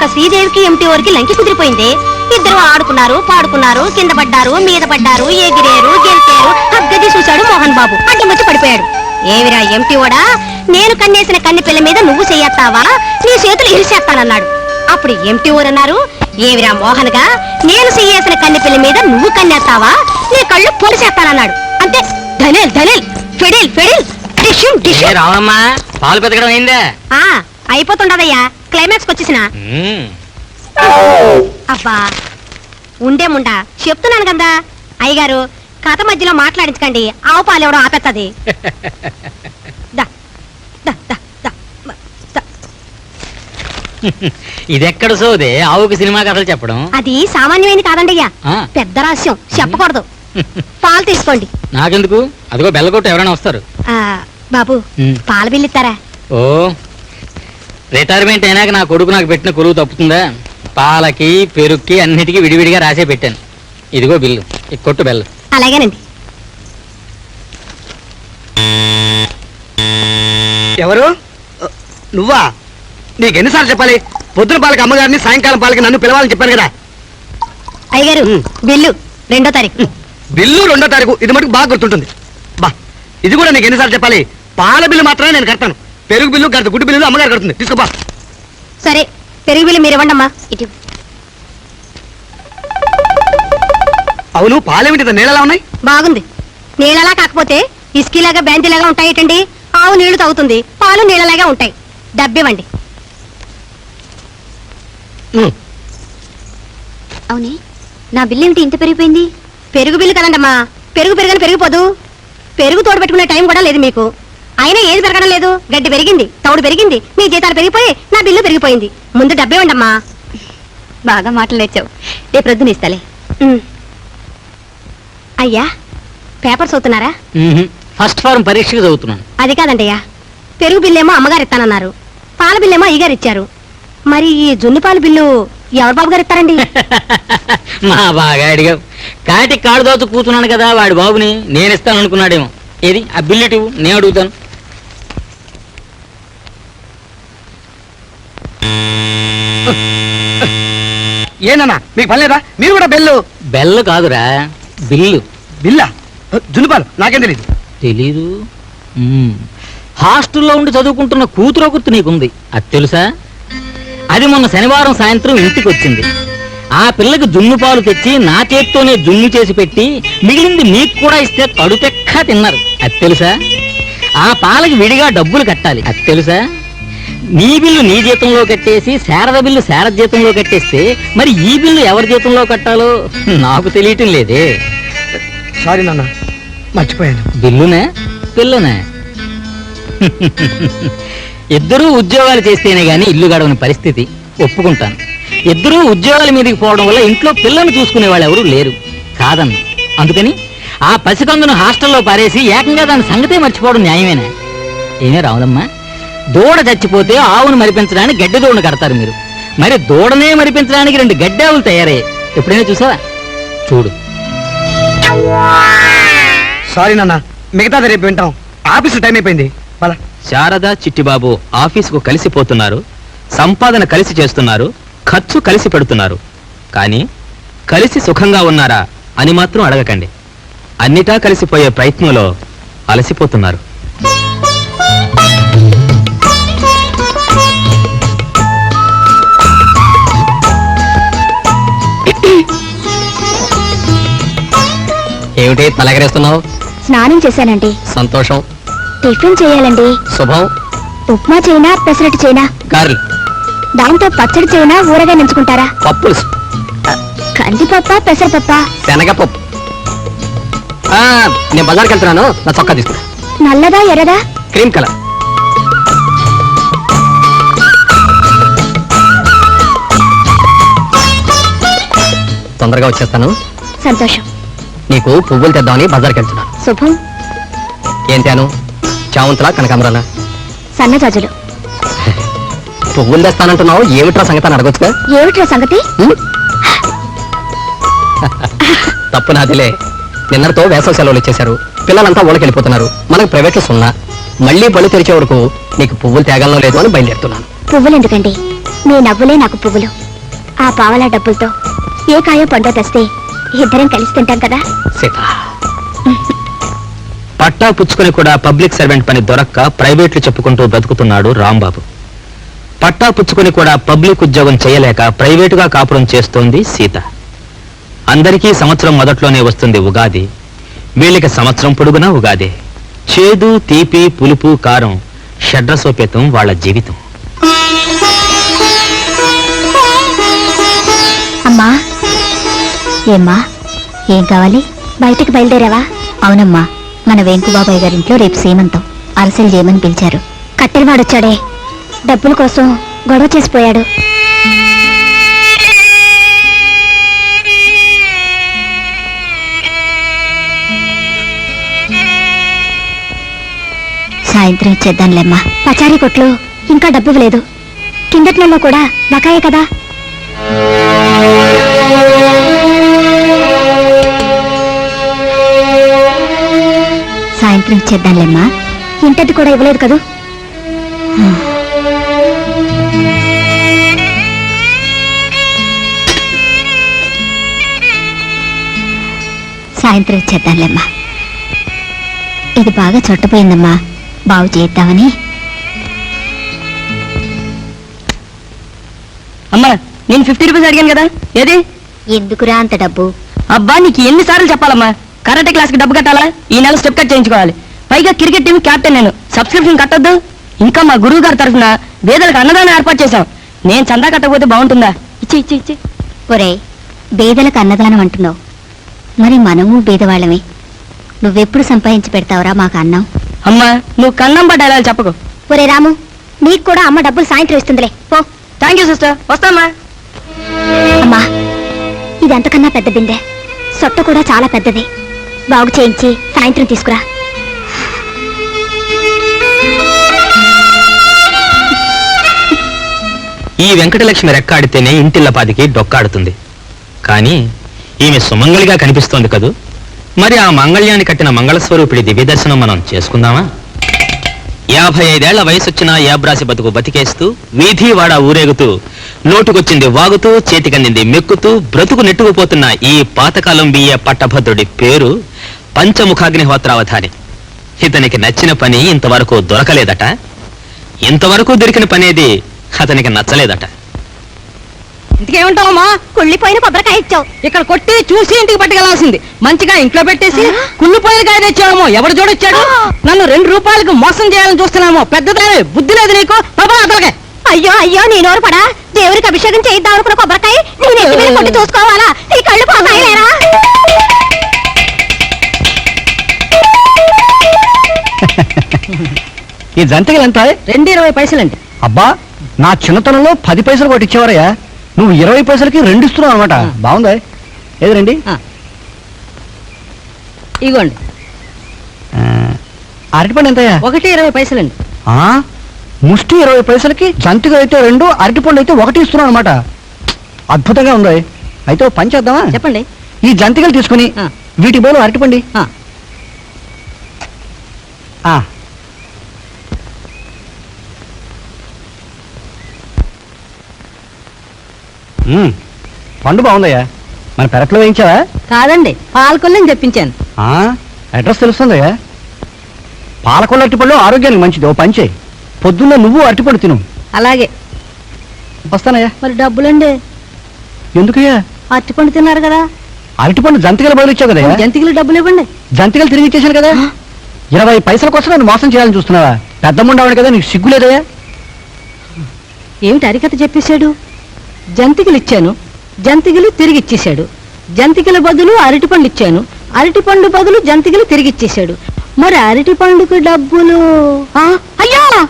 ఒక శ్రీదేవికి ఎంటీ వరకు లంకి కుదిరిపోయింది. ఇద్దరు ఆడుకున్నారు పాడుకున్నారు కింద పడ్డారు మీద పడ్డారు ఎగిరేరు గెలిచారు. అగ్గది చూశాడు మోహన్ బాబు. అడ్డం వచ్చి పడిపోయాడు. ఏవిరా ఎంటీ ఓడా నేను కన్నేసిన కన్ని పిల్ల మీద నువ్వు చెయ్యత్తావా నీ చేతులు ఇరిసేస్తానన్నాడు. అప్పుడు ఎంటీ అన్నారు ఏవిరా మోహన్గా నేను చెయ్యేసిన కన్ని పిల్ల మీద నువ్వు కన్నేస్తావా? నీ కళ్ళు పొడిసేస్తానన్నాడు అంతే ధనిల్ ధనిల్ ఫెడిల్ ఫెడిల్ డిష్యూమ్ డిష్యూమ్. రావమ్మా పాలు పెతకడం అయిందే? ఆ అయిపోతుండదయ్యా. క్లైమాక్స్ వచ్చేసిన. అబ్బా ఉండే ముండా. చెప్తున్నాను కదా అయ్యగారు కథ మధ్యలో మాట్లాడించకండి. ఆవు పాలు ఎవడో ఆపెత్తది. ఇదెక్కడ సోదే? ఆవుకి సినిమా కథలు చెప్పడం? అది సామాన్యమైనది కాదండి అయ్యా. పెద్ద రహస్యం. చెప్పకూడదు. పాలు తీసుకోండి. నాకెందుకు? అదిగో బెల్లగొట్టు ఎవరైనా వస్తారు. ఆ, బాబు. పాల బిల్లు ఇస్తారా ఓ రిటైర్మెంట్ అయినాక నా కొడుకు నాకు పెట్టిన కొలువు తప్పుతుందా? పాలకి పెరుక్కి అన్నిటికీ విడివిడిగా రాసే పెట్టాను. ఇదిగో బిల్లు. కొట్టు బెల్లు. అలాగేనండి. ఎవరు? నువ్వా? నీకు ఎన్నిసార్లు చెప్పాలి? పొద్దున పాలకి అమ్మగారిని సాయంకాలం పాలకి నన్ను పిలవాలని చెప్పాను కదా. అయ్యగారు. బిల్లు రెండో తారీఖు. బిల్లు రెండో తారీఖు. ఇది మటుకు బాగా గుర్తుంటుంది. బా ఇది కూడా నీకు ఎన్నిసార్లు చెప్పాలి? పాల బిల్లు మాత్రమే నేను కడతాను. పెరుగు బిల్లు కడతా గుడ్డు బిల్లు అమ్మగారు కడుతుంది. తీసుకోబా సరే పెరుగు బిల్లు మీరు ఇవ్వండి అమ్మా ఇటు. అవును పాలేమిటి నీళ్ళలా ఉన్నాయి? బాగుంది. నీళ్ళలా కాకపోతే ఇస్కీలాగా బ్యాంతిలాగా ఉంటాయిటండి ఆవు నీళ్ళు తాగుతుంది పాలు నీళ్ళలాగా ఉంటాయి. డబ్బివ్వండి. అవునే నా బిల్లు ఏమిటి ఇంత పెరిగిపోయింది? పెరుగు బిల్లు కదండమ్మా. పెరుగు పెరుగని పెరిగిపోదు. పెరుగు తోడు పెట్టుకునే టైం కూడా లేదు మీకు. అయినా ఏది పెరగడం లేదు. గడ్డి పెరిగింది తౌడు పెరిగింది మీ జీతాలు పెరిగిపోయి నా బిల్లు పెరిగిపోయింది. ముందు డబ్బివ్వండమ్మా బాగా మాటలు నేర్చావు. రేపు ప్రొద్దున ఇస్తాలే. అయ్యా పేపర్ చదువుతున్నారా. ఫస్ట్ ఫారం పరీక్షకు చదువుతున్నాను. అది కాదండయ్యా పెరుగు బిల్లేమో అమ్మగారు ఇస్తానన్నారు. పాల బిల్లేమో అయ్యగారు ఇచ్చారు. మరి ఈ జున్ను పాల బిల్లు ఎవరు బాబు గారు ఇస్తారండి? మా బాగా అడిగావు. కాటి కాడు దోచు కూర్చున్నాను కదా వాడి బాబుని నేను ఇస్తాను అనుకున్నాడేమో ఏది? ఆ బిల్లు నేను అడుగుతాను. ఏనన్నా మీకు పని లేదా? మీరు కూడా బెల్లు. బెల్లు కాదురా బిల్లు. బిల్లా? జున్నుపాలు నాకేం తెలీదు. మ్మ్. హాస్టల్లో ఉండి చదువుకుంటున్న కూతురు గుర్తు నీకుంది. అది తెలుసా? అది మొన్న శనివారం సాయంత్రం ఇంటికి వచ్చింది. ఆ పిల్లకి జున్ను పాలు తెచ్చి నా చేత్తోనే జున్ను చేసి పెట్టి మిగిలింది నీకు కూడా ఇస్తే కడుపెక్క తిన్నారు. అది తెలుసా? ఆ పాలకి విడిగా డబ్బులు కట్టాలి. అది తెలుసా? నీ బిల్లు నీ జీతంలో కట్టేసి శారద బిల్లు శారద జీతంలో కట్టేస్తే మరి ఈ బిల్లు ఎవరి జీతంలో కట్టాలో? నాకు తెలియటం లేదే. సారీ నాన్న మర్చిపోయాను. బిల్లునే? పిల్లనే. ఇద్దరూ ఉద్యోగాలు చేస్తేనే గాని ఇల్లు గడవని పరిస్థితి. ఒప్పుకుంటాను. ఇద్దరూ ఉద్యోగాల మీదకి పోవడం వల్ల ఇంట్లో పిల్లల్ని చూసుకునే వాళ్ళు ఎవరూ లేరు. కాదన్న. అందుకని ఆ పసికందును హాస్టల్లో పారేసి ఏకంగా దాని సంగతే మర్చిపోవడం న్యాయమేనా? ఏమే రావులమ్మా? దూడ చచ్చిపోతే ఆవును మరిపించడానికి గడ్డి దూడను కడతారు మీరు. మరి దూడనే మరిపించడానికి రెండు గడ్డావులు తయారయ్యాయి ఎప్పుడైనా చూసావా? చూడు. సారీ నాన్న మిగతాది రేపు వింటాం. ఆఫీసు టైం అయిపోయింది. పద. శారద చిట్టిబాబు ఆఫీసుకు కలిసిపోతున్నారు. సంపాదన కలిసి చేస్తున్నారు. ఖర్చు కలిసి పెడుతున్నారు. కానీ కలిసి సుఖంగా ఉన్నారా అని మాత్రం అడగకండి. అన్నిటా కలిసిపోయే ప్రయత్నంలో అలసిపోతున్నారు. ఏమిటి తలగరేస్తున్నావు స్నానం చేశానండి. సంతోషం. టిఫిన్ చేయాలండి. శుభం. ఉప్మా చేయనా పెసరట్టు చేయనా. గారెలు దాంతో పచ్చడి చేయనా ఊరగా నెంచుకుంటారా? పప్పులు. కందిపప్ప పెసరపప్ప? శనగపప్పు. ఆ, నేను బజార్కి వెళ్తున్నాను. నా చొక్కా తీసుకురా నల్లదా ఎర్రదా? Cream colour. తొందరగా వచ్చేస్తాను. సంతోషం. నీకు పువ్వులు తెద్దామని బజార్కి వెళ్తున్నాను శుభం. ఏం తేను? చామంతులా కనకాంబరాలా? సన్నజాజులు. పువ్వులు తెస్తానంటున్నావు ఏమిట్రా సంగతి అని అడగొచ్చుగా? ఏమిట్రా సంగతి? ఉం? తప్పు నాదిలే. నిన్నటితో వేసవ సెలవులు ఇచ్చేశారు. పిల్లలంతా ఊళ్ళకి వెళ్ళిపోతున్నారు. మనకు ప్రైవేట్ సున్నా. మళ్ళీ బళ్ళు తెరిచే వరకు నీకు పువ్వులు తేగలను లేదు అని బయలుదేరుతున్నాను. పువ్వులు ఎందుకండి? మీ నవ్వులే నాకు పువ్వులు. ఆ పావలా డబ్బులతో ఏ కాయో పండో తెస్తే ఇద్దరం కలిసి తింటాం కదా? సీత పట్టా పుచ్చుకొని కూడా పబ్లిక్ సర్వెంట్ పని దొరక్క ప్రైవేట్లు చెప్పుకుంటూ బ్రతుకుతున్నాడు రాంబాబు. పట్టా పుచ్చుకొని కూడా పబ్లిక్ ఉద్యోగం చేయలేక ప్రైవేటుగా కాపురం చేస్తోంది సీత. అందరికీ సంవత్సరం మొదట్లోనే వస్తుంది ఉగాది. వీళ్ళకి సంవత్సరం పొడుగునా ఉగాది? చేదు తీపి పులుపు కారం షడ్రసోపేతం వాళ్ళ జీవితం. ఏమ్మా? ఏం కావాలి? బయటికి బయలుదేరావా? అవునమ్మా. మన వెంకుబాబాయ్ గారింట్లో రేపు సీమంతం. అరసలు చేయమని పిలిచారు. కట్టెలవాడొచ్చాడే. డబ్బుల కోసం గొడవ చేసిపోయాడు. సాయంత్రం ఇచ్చేద్దాంలేమ్మా. పచారీ కొట్లు ఇంకా డబ్బు ఇవ్వలేదు. కిందటి నెలలో కూడా బకాయే కదా? సాయంత్రం ఇచ్చేద్దాంలేమ్మా ఇంటది కూడా ఇవ్వలేదు కదూ? సాయంత్రం ఇచ్చేద్దాంలేమ్మా ఇది బాగా చుట్టపోయిందమ్మా. బాగు చేద్దామని అమ్మా నేను ఫిఫ్టీ రూపీస్ అడిగాను కదా. ఏది? ఎందుకురా అంత డబ్బు? అబ్బా నీకు ఎన్నిసార్లు చెప్పాలమ్మా. కరాటే క్లాస్కి డబ్బు కట్టాలా? ఈ నెల స్టెప్ కట్ చేయించుకోవాలి. పైగా క్రికెట్ టీం కెప్టెన్ నేను. సబ్స్క్రిప్షన్ కట్టొద్దు. ఇంకా మా గురువు గారి తరఫున వేదలకు అన్నదానం ఏర్పాటు చేశాం. నేను చందా కట్టకపోతే బాగుంటుందా? ఇచ్చి ఇచ్చి ఇచ్చి ఒరే బేదలకు అన్నదానం అంటున్నావు. మరి మనము బేదవాళ్ళమే. నువ్వెప్పుడు సంపాదించి పెడతావురా మాకు అన్నం? అమ్మా నువ్వు కన్నం పడ్డ డైలాగ్ చెప్పకు. ఒరే రాము నీకు కూడా అమ్మ డబ్బులు సాయంత్రం ఇస్తుందిలే. పో. థ్యాంక్ యూ సిస్టర్ వస్తామా అమ్మా ఇది అంతకన్నా పెద్ద బిందె. సొట్ట కూడా చాలా పెద్దది. బాగు చేయించి సాయంత్రం తీసుకురా. ఈ వెంకటలక్ష్మి రెక్కాడితేనే ఇంటిల్లపాదికి డొక్కాడుతుంది. కానీ ఈమె సుమంగళిగా కనిపిస్తోంది కదూ? మరి ఆ మంగళ్యాన్ని కట్టిన మంగళస్వరూపిడి దివ్యదర్శనం మనం చేసుకుందామా? యాభై ఐదేళ్ళ వయసొచ్చిన యాబ్రాసి బతుకు బతికేస్తూ వీధి వాడ ఊరేగుతూ నోటుకొచ్చింది వాగుతూ చేతికందింది మెక్కుతూ బ్రతుకు నెట్టుకుపోతున్న ఈ పాతకాలం బియ్య పట్టభద్రుడి పేరు పంచముఖాగ్నిహోత్రావధాని. ఇతనికి నచ్చిన పని ఇంతవరకు దొరకలేదట. ఇంతవరకు దొరికిన పనేది అతనికి నచ్చలేదట. ఇంటికేమంటావమ్మా కుళ్ళిపోయిన కొబ్బరికాయ ఇచ్చావు. ఇక్కడ కొట్టి చూసి ఇంటికి పట్టుకెళ్ళాల్సింది. మంచిగా ఇంట్లో పెట్టేసి కుళ్ళిపోయిన కాయ తెచ్చామో ఎవడు చూడొచ్చాడు? నన్ను రెండు రూపాయలకు మోసం చేయాలని చూస్తున్నామో పెద్దదాని బుద్ధి లేదు నీకు? పాపా అతలకే అయ్యో అయ్యో నీ నోరు పడా? దేవుడికి అభిషేకం చేయిద్దాం అనుకున్న కొబ్బరికాయ నేను కొట్టి చూసుకోవాలా? ఈ కళ్ళు పోతాయిలేరా ఈ జంతికలు ఎంత? రెండు ఇరవై పైసలండి. అబ్బా నా చిన్నతనంలో పది పైసలు కొట్టించేవారయ్యా నువ్వు ఇరవై పైసలకి రెండు ఇస్తున్నావు అనమాట. బాగుందా? ఏది రండి? ఇగోండి. అరటిపండు ఎంతయ్యా? ఒకటి ఇరవై పైసలండి. ముష్టి ఇరవై పైసలకి జంతికలు అయితే రెండు అరటిపండు అయితే ఒకటి ఇస్తున్నావు అనమాట. అద్భుతంగా ఉంది. అయితే పని చేద్దామా? చెప్పండి. ఈ జంతికలు తీసుకుని. వీటి బదులు అరటిపండి ఆ. ఆ. మ్మ్. పండు బాగుందయ్యా. మన పెరట్లో వేయించావా? కాదండి పాలకొల్లని చెప్పించాను ఆ, అడ్రస్ తెలుస్తుందయ్యా. పాలకొల్ల అరటిపళ్ళు ఆరోగ్యానికి మంచిది. ఓ పంచే పొద్దున్న నువ్వు అరటిపండు తిను. అలాగే. వస్తానయ్యా. మరి డబ్బులండి? ఎందుకయ్యా? అరటిపండు తిన్నారు కదా. అరటిపండు జంతికలు బదులు ఇచ్చావు కదయ్యా. జంతికలు డబ్బులు ఇవ్వండి జంతికలు తిరిగి ఇచ్చేసాను కదా. ఇరవై పైసల కోసం నన్ను మోసం చేయాలని చూస్తున్నావా? పెద్ద ముండవాడు కదా నీకు సిగ్గు లేదయ్యా. ఏమిటి అరికథ చెప్పేశాడు? జంతికలు ఇచ్చాను జంతికలు తిరిగిచ్చేశాడు. జంతికల బదులు అరటిపండు ఇచ్చాను అరటిపండు బదులు జంతికలు తిరిగిచ్చేశాడు. మరి అరటిపండుకు డబ్బులు? ఆ, అయ్యా!